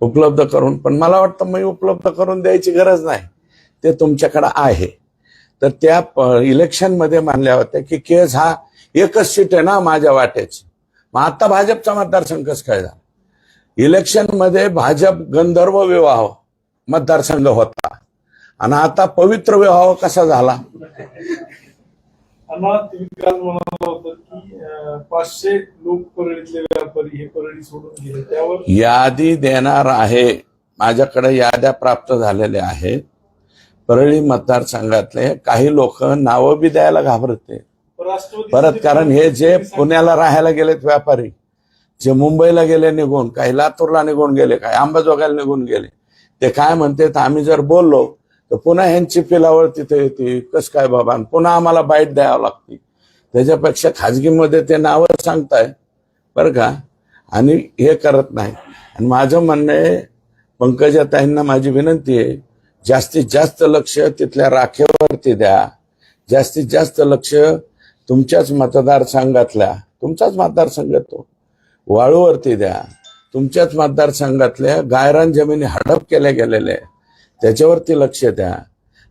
उपलब्ध करून पण मला वाटतं मी उपलब्ध करून द्यायची गरज नाही. ते तुमच्याकडे आहे. तर त्या इलेक्शनमध्ये मानल्या होत्या की केस हा एकच सीट आहे ना माझ्या वाट्याची मग आता भाजपचा मतदारसंघ कसं काय झाला? इलेक्शनमध्ये भाजप गंधर्व विवाह मतदारसंघ होता. आणि आता पवित्र विवाह कसा झाला? अण्णा तुम्ही काल म्हणाला होता की पाचशे लोक परळीतले व्यापारी हे परळी सोडून गेले. त्यावर यादी देणार आहे. माझ्याकडे याद्या प्राप्त झालेल्या आहेत. परळी मतदारसंघातले काही लोक नावं बी द्यायला घाबरते. परत कारण हे जे पुण्याला राहायला गेलेत व्यापारी जे मुंबईला गेले निघून काही लातूरला निघून गेले काही अंबाजोगायला निघून गेले ते काय म्हणते आम्ही जर बोललो तर पुन्हा ह्यांची पिलावळ तिथे येते. कस काय बाबा? पुन्हा आम्हाला बाईट द्यावं लागते. त्याच्यापेक्षा खाजगीमध्ये ते नावं सांगताय. बरं का? आणि हे करत नाही. आणि माझं म्हणणं आहे पंकजाताईंना माझी विनंती आहे जास्तीत जास्त लक्ष तिथल्या राखेवरती द्या. जास्तीत जास्त लक्ष तुमच्याच मतदारसंघातल्या तुमचाच मतदारसंघ तो. वाळूवरती द्या. तुमच्याच मतदारसंघातल्या गायरान जमिनी हडप केल्या गेलेल्या आहे त्याच्यावरती लक्ष द्या.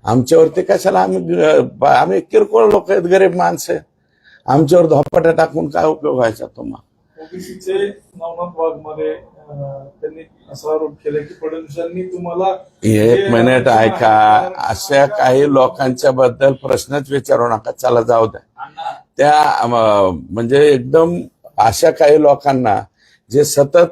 आमच्यावरती कशाला आम्ही आम्ही किरकोळ लोक आहेत गरीब माणसं. आमच्यावर धोपाट्या टाकून काय उपयोग व्हायचा तुम्हाला? ओबीसीचे नवनाथ वाघमारे त्यांनी असा आरोप केला की फडणवीसांनी तुम्हाला एक मिनिट ऐका. अशा काही लोकांच्या बद्दल प्रश्नच विचारू नका. चला जाऊ द्या. त्या म्हणजे एकदम अशा काही लोकांना जे सतत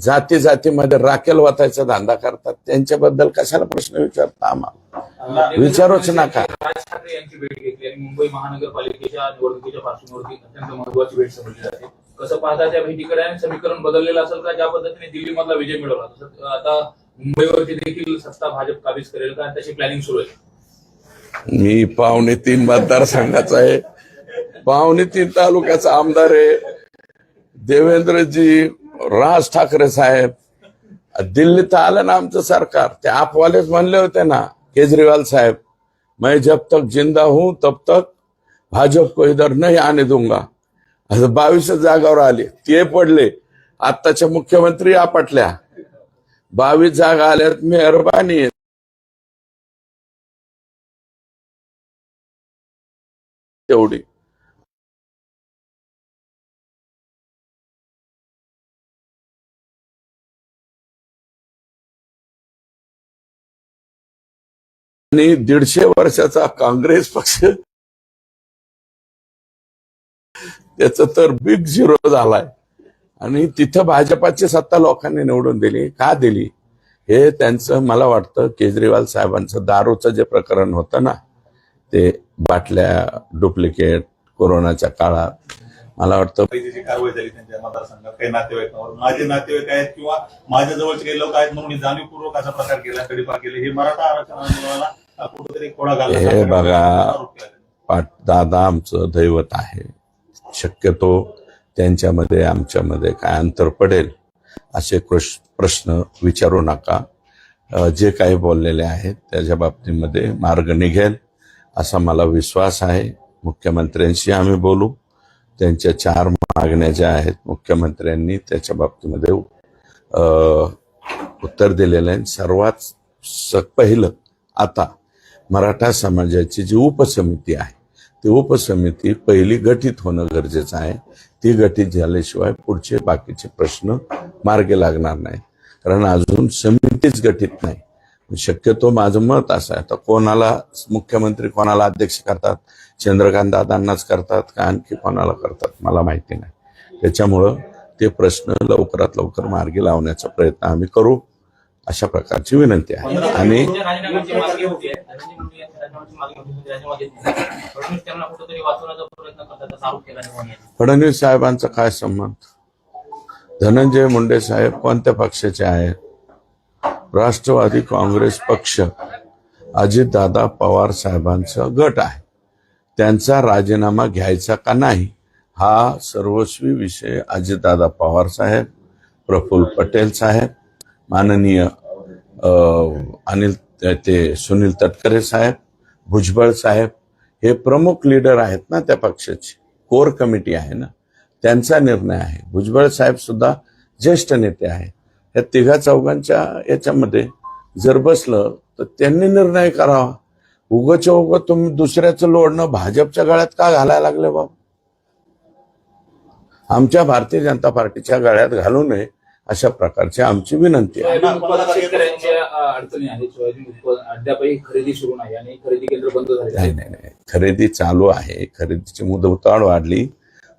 जाती जातीमध्ये राखेल वाचायचा धंदा करतात. त्यांच्याबद्दल कशाला प्रश्न विचारता आम्हाला? विचारूच नका. राज ठाकरे यांची भेट घेतली आणि मुंबई महानगरपालिकेच्या निवडणुकीच्या पार्श्वभूमीवरती अत्यंत महत्वाची भेट समजली जाते. कसं पाहता त्या भेटीकडे आणि समीकरण बदललेलं असेल का? ज्या पद्धतीने दिल्लीमधला विजय मिळवला तसं आता मुंबईवरती देखील सत्ता भाजप काबीज करेल का? तशी प्लॅनिंग सुरू आहे. मी पावणे तीन मतदारसंघाचा आहे. पावणे तीन तालुक्याचा आमदार आहे. देवेंद्रजी राज ठाकरे साहेब दिल्लीत आलं ना आमचं सरकार. ते आपवालेच म्हणले होते ना केजरीवाल साहेब मैं जब तक जिंदा हूं तब तक भाजप को इधर नाही आने दूंगा. असं बावीस जागावर आले. ते पडले. आत्ताच्या मुख्यमंत्री आपटल्या. बावीस जागा आल्यात मेहरबानी तेवढी आणि दीडशे वर्षाचा काँग्रेस पक्ष. त्याच तर बिग झिरो झालाय. आणि तिथं भाजपाची सत्ता लोकांनी निवडून दिली. का दिली? हे त्यांचं मला वाटतं केजरीवाल साहेबांचं दारूचं जे प्रकरण होतं ना ते बाटल्या डुप्लिकेट कोरोनाच्या काळात मला वाटतं जी कारवाई झाली त्यांच्या मतदारसंघात? काही नातेवाईकांवर. माझे नातेवाईक आहेत किंवा माझ्या जवळचे काही लोक आहेत म्हणून जाणीवपूर्वक असा प्रकार केला केले. हे मराठा आरक्षण आंदोलनाला कुठेतरी घालला हे बघा. दादा आमचं दैवत आहे. शक्यतो त्यांच्यामध्ये आमच्यामध्ये काय अंतर पडेल असे प्रश्न विचारू नका. जे काही बोललेले आहेत त्याच्या बाबतीमध्ये मार्ग निघेल असा मला विश्वास आहे. मुख्यमंत्र्यांशी आम्ही बोलू. त्यांच्या चार मागण्या ज्या आहेत मुख्यमंत्र्यांनी त्याच्या बाबतीमध्ये उत्तर दिलेलं आहे. सर्वात स- पहिलं आता मराठा समाजाची जी उपसमिती आहे ती उपसमिती पहिली गठीत होणं गरजेचं आहे. ती गठीत झाल्याशिवाय पुढचे बाकीचे प्रश्न मार्गी लागणार नाही कारण अजून समितीच गठीत नाही. शक्यतो माझं मत असं आहे. तर कोणाला मुख्यमंत्री कोणाला अध्यक्ष करतात? चंद्रकांत दादांनाच करतात का आणखी कोणाला करतात? मला माहिती नाही. त्याच्यामुळं ते प्रश्न लवकरात लवकर मार्गी लावण्याचा प्रयत्न आम्ही करू अशा प्रकारची विनंती आहे. आणि निवडणूक फडणवीस साहेबांचा काय संबंध? धनंजय मुंडे साहेब कोणत्या पक्षाचे आहेत? राष्ट्रवादी काँग्रेस पक्ष अजितदादा पवार साहेबांचा गट आहे. त्यांचा राजीनामा घ्यायचा का नाही हा सर्वस्वी विषय अजितदादा पवार साहेब प्रफुल्ल पटेल साहेब माननीय अनिल ते सुनील तटकरे साहेब भुजबळ साहेब हे प्रमुख लीडर आहेत ना त्या पक्षाचे कोर कमिटी आहे ना त्यांचा निर्णय आहे. भुजबळ साहेब सुद्धा ज्येष्ठ नेते आहेत. या तिघा चौघांच्या याच्यामध्ये जर बसलं तर त्यांनी निर्णय करावा. उगच्या उग तुम्ही दुसऱ्याचं लोडणं भाजपच्या गळ्यात का घालायला लागले बाबा? आमच्या भारतीय जनता पार्टीच्या गळ्यात घालू नये अशा प्रकारची आमची विनंती आहे. नाही आणि खरेदी केंद्र बंद झाले नाही नाही नाही. खरेदी चालू आहे. खरेदीची मुदतवाढ वाढली.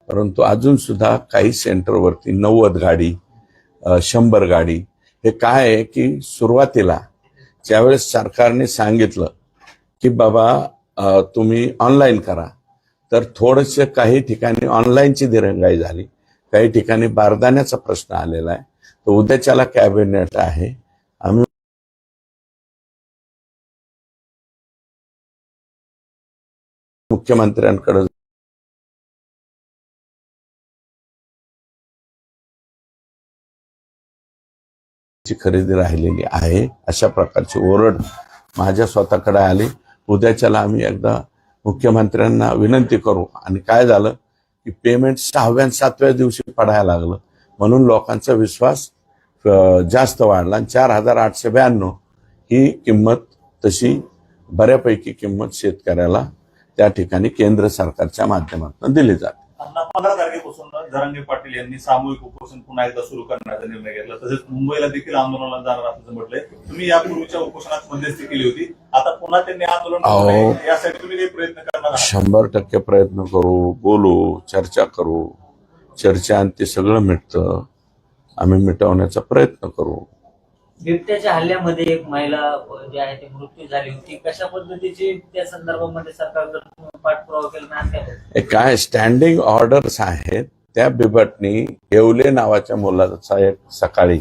परंतु अजून सुद्धा काही सेंटरवरती नव्वद गाडी शंभर गाडी. हे काय आहे की सुरुवातीला ज्यावेळेस सरकारने सांगितलं की बाबा तुम्ही ऑनलाईन करा. तर थोडंसं काही ठिकाणी ऑनलाईनची दिरंगाई झाली. काही ठिकाणी बारदाण्याचा प्रश्न आलेला आहे. तर उद्याच्याला कॅबिनेट आहे. आम्ही मुख्यमंत्र्यांकडे ची खरेदी राहिलेली आहे अशा प्रकारची ओरड माझ्या स्वतःकडे आली. उद्याच्याला आम्ही एकदा मुख्यमंत्र्यांना विनंती करू. आणि काय झालं की पेमेंट सहाव्या सातव्या दिवशी पडायला लागलं. म्हणून लोकांचा विश्वास जास्त वाढला. आणि चार हजार आठशे ब्याण्णव ही किंमत तशी बऱ्यापैकी किंमत शेतकऱ्याला त्या ठिकाणी केंद्र सरकारच्या माध्यमातून दिली जाते. पंधरा तारखेपासून जरांगे पाटील यांनी सामूहिक उपोषण पुन्हा एकदा सुरू करण्याचा निर्णय घेतला. तसेच मुंबईला देखील आंदोलनाला जाणार असल्याचं म्हटलंय. तुम्ही यापूर्वीच्या उपोषणात मध्यस्थी केली होती. आता पुन्हा त्यांनी आंदोलन. यासाठी तुम्ही काही प्रयत्न करणार शंभर टक्के प्रयत्न करू बोलू चर्चा करू. चर्चा आणि ते सगळं मिटतं. आम्ही मिटवण्याचा प्रयत्न करू. बिबट्याच्या हल्ल्यामध्ये एक महिला जी आहे ती मृत्यू झाली होती. कशा पद्धतीची त्या संदर्भामध्ये सरकारकडून पाठपुरावा केला नाही काय स्टँडिंग ऑर्डर्स आहेत. त्या बिबटनी येवले नावाच्या मुलाचा एक सकाळी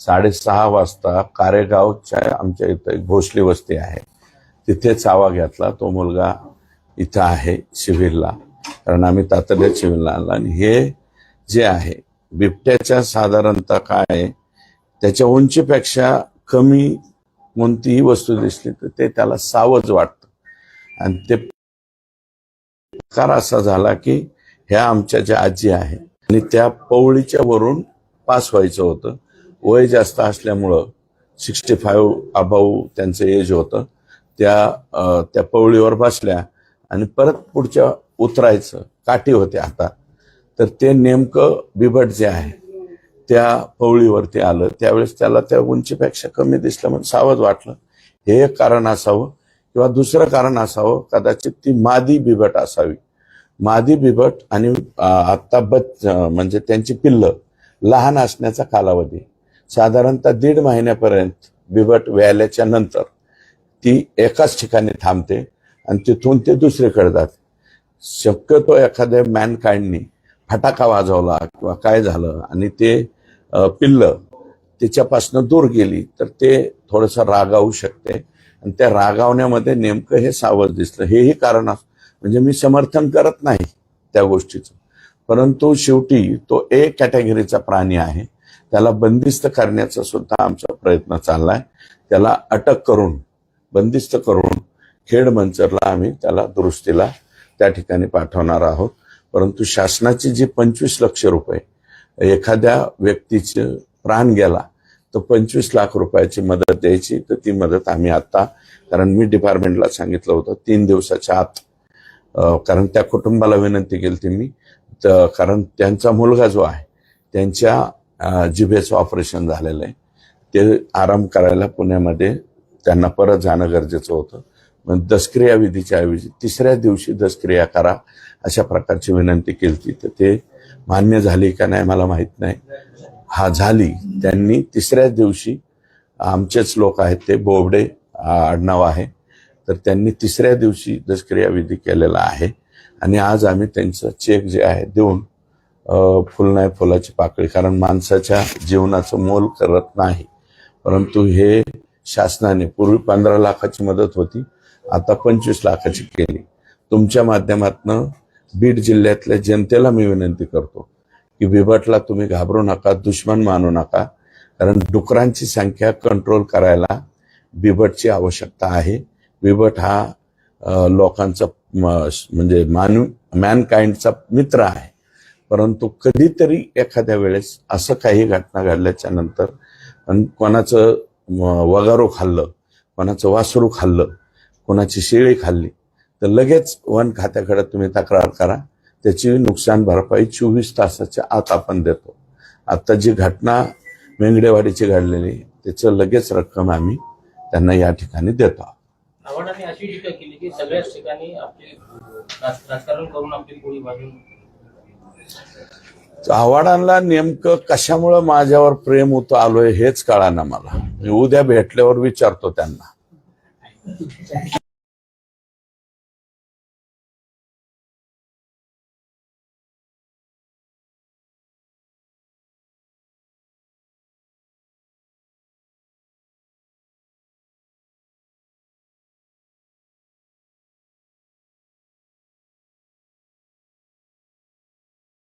साडेसहा वाजता कारेगावच्या आमच्या इथं एक भोसली वस्ती आहे. तिथे चावा घेतला. तो मुलगा इथं आहे शिविरला कारण आम्ही तातडीत शिविरला आणला. आणि हे जे आहे बिबट्याच्या साधारणतः काय आहे, त्याच्या उंचीपेक्षा कमी कोणतीही वस्तू दिसली तर ते त्याला सावज वाटतं. आणि ते प्रकार असा झाला की ह्या आमच्या ज्या आजी आहे आणि त्या पवळीच्या वरून पास व्हायचं होतं. वय जास्त असल्यामुळं सिक्स्टी फाईव्ह अबाऊ त्यांचं एज होतं. त्या त्या पवळीवर बसल्या आणि परत पुढच्या उतरायचं. काठी होते आता. तर ते नेमकं बिबट जे आहे त्या पवळीवरती आलं त्यावेळेस त्याला त्या उंचीपेक्षा कमी दिसलं म्हणून सावध वाटलं. हे एक कारण असावं किंवा दुसरं कारण असावं कदाचित ती मादी बिबट असावी. मादी बिबट आणि आत्ता बच म्हणजे त्यांची पिल्लं लहान असण्याचा कालावधी. साधारणतः दीड महिन्यापर्यंत बिबट व्याल्याच्या नंतर ती एकाच ठिकाणी थांबते आणि तिथून ते दुसरीकडे जाते. शक्यतो एखाद्या मॅनकाइंडनी फटाका वाजवला किंवा काय झालं आणि ते पिल्लं तिच्यापासनं दूर गेली तर ते थोडंसं रागावू शकते. आणि त्या रागावण्यामध्ये नेमकं हे सावध दिसलं. हेही कारण म्हणजे मी समर्थन करत नाही त्या गोष्टीचं. परंतु शेवटी तो ए कॅटेगरीचा प्राणी आहे. त्याला बंदिस्त करण्याचा सुद्धा आमचा प्रयत्न चाललाय. त्याला अटक करून बंदिस्त करून खेड मंचरला आम्ही त्याला दुरुस्तीला त्या ठिकाणी पाठवणार आहोत. परंतु शासनाची जी पंचवीस लक्ष रुपये एखाद्या व्यक्तीचे प्राण गेला तर पंचवीस लाख रुपयाची मदत द्यायची तर ती मदत आम्ही आता कारण मी डिपार्टमेंटला सांगितलं होतं तीन दिवसाच्या आत. कारण त्या कुटुंबाला विनंती केली ती मी तर कारण त्यांचा मुलगा जो आहे त्यांच्या जिभेचं ऑपरेशन झालेलं आहे. ते आराम करायला पुण्यामध्ये त्यांना परत जाणं गरजेचं होतं. मग दसक्रिया विधीच्या ऐवजी तिसऱ्या दिवशी दसक्रिया करा अशा प्रकारची विनंती केली तर ते मान्य झाली का नाही मला माहीत नाही. हा झाली. त्यांनी तिसऱ्या दिवशी आमचेच लोक आहेत ते बोबडे आडनाव आहे. तर त्यांनी तिसऱ्या दिवशी दसक्रिया विधी केलेला आहे. आणि आज आम्ही त्यांचं चेक जे आहे देऊन फुल नाही फुलाची पाकळी कारण माणसाच्या जीवनाचं मोल करत नाही. परंतु हे शासनाने पूर्वी पंधरा लाखाची मदत होती आता पंचवीस लाखाची केली. तुमच्या माध्यमातनं बीड जिल्ह्यातल्या जनतेला मी विनंती करतो की बिबटला तुम्ही घाबरू नका दुश्मन मानू नका. कारण डुकरांची संख्या कंट्रोल करायला बिबटची आवश्यकता आहे. बिबट हा लोकांचा म- म्हणजे मानू मॅनकाइंडचा मित्र आहे. परंतु कधीतरी एखाद्या वेळेस असं काही घटना घडल्याच्या नंतर कोणाचं वगारो खाल्लं कोणाचं वासरू खाल्लं कोणाची शेळी खाल्ली तर लगेच वन खात्याकडे तुम्ही तक्रार करा. त्याची नुकसान भरपाई चोवीस तासाच्या आत आपण देतो. आता जी घटना मेंगडेवाडीची घडलेली त्याचं लगेच रक्कम आम्ही त्यांना या ठिकाणी देतो. आव्हाडांनी अशी टीका केली की सगळ्याच ठिकाणी आपली राज- राजकारण करून आपली पोळी भाजून आव्हाडांना नेमकं कशामुळं माझ्यावर प्रेम होतं आलोय हेच कळा ना मला. मी उद्या भेटल्यावर विचारतो त्यांना.